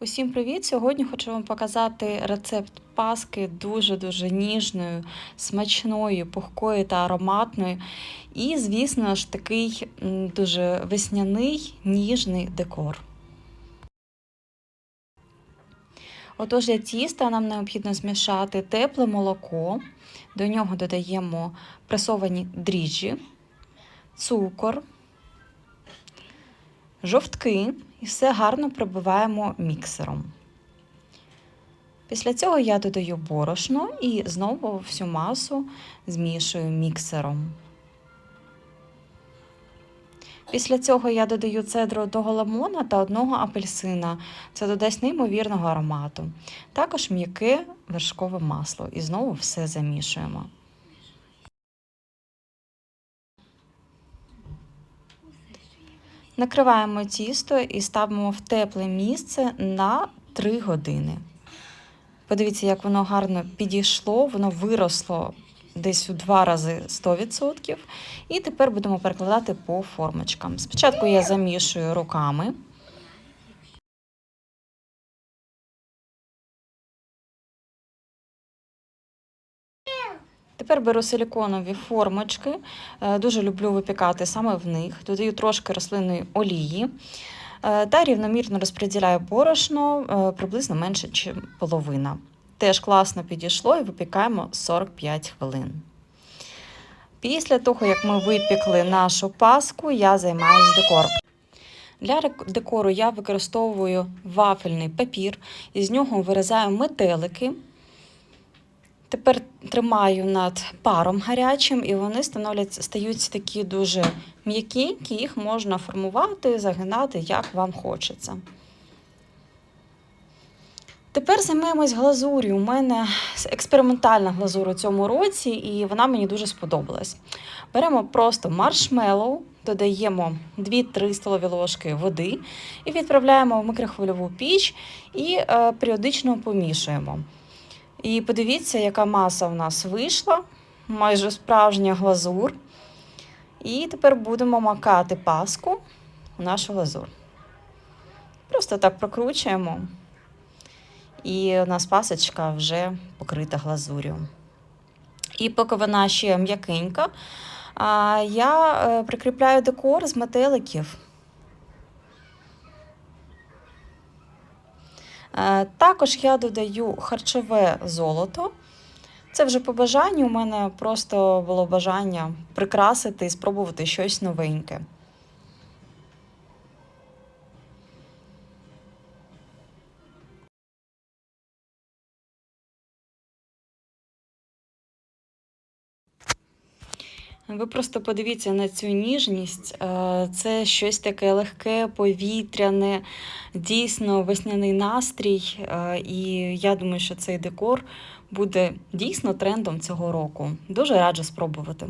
Усім привіт! Сьогодні хочу вам показати рецепт паски дуже-дуже ніжною, смачною, пухкою та ароматною. І, звісно ж, такий дуже весняний, ніжний декор. Отож, для тіста нам необхідно змішати тепле молоко, до нього додаємо пресовані дріжджі, цукор, жовтки і все гарно прибиваємо міксером. Після цього я додаю борошно і знову всю масу змішую міксером. Після цього я додаю цедру одного лимона та одного апельсина. Це додасть неймовірного аромату. Також м'яке вершкове масло і знову все замішуємо. Накриваємо тісто і ставимо в тепле місце на 3 години. Подивіться, як воно гарно підійшло, воно виросло десь у два рази 100%. І тепер будемо перекладати по формочкам. Спочатку я замішую руками. Тепер беру силіконові формочки. Е, Дуже люблю випікати саме в них. Додаю трошки рослинної олії е, та рівномірно розподіляю борошно е, приблизно менше, ніж половина. Теж класно підійшло і випікаємо 45 хвилин. Після того, як ми випікли нашу паску, я займаюся декором. Для декору я використовую вафельний папір, із нього вирізаю метелики. Тепер тримаю над паром гарячим, і вони становляться, стають такі дуже м'якенькі, їх можна формувати, загинати, як вам хочеться. Тепер займаємось глазур'ю. У мене експериментальна глазур у цьому році, і вона мені дуже сподобалась. Беремо просто маршмеллоу, додаємо 2-3 столові ложки води і відправляємо в микрохвильову піч і е, періодично помішуємо. І подивіться, яка маса в нас вийшла, майже справжня глазур. І тепер будемо макати паску в нашу глазур. Просто так прокручуємо. І у нас пасочка вже покрита глазур'ю. І поки вона ще м'якенька, я е, прикріпляю декор з метеликів. Також я додаю харчове золото. Це вже по бажанню. У мене просто було бажання прикрасити і спробувати щось новеньке. Ви просто подивіться на цю ніжність. Е, це щось таке легке, повітряне, дійсно весняний настрій. Е, і я думаю, що цей декор буде дійсно трендом цього року. Дуже раджу спробувати.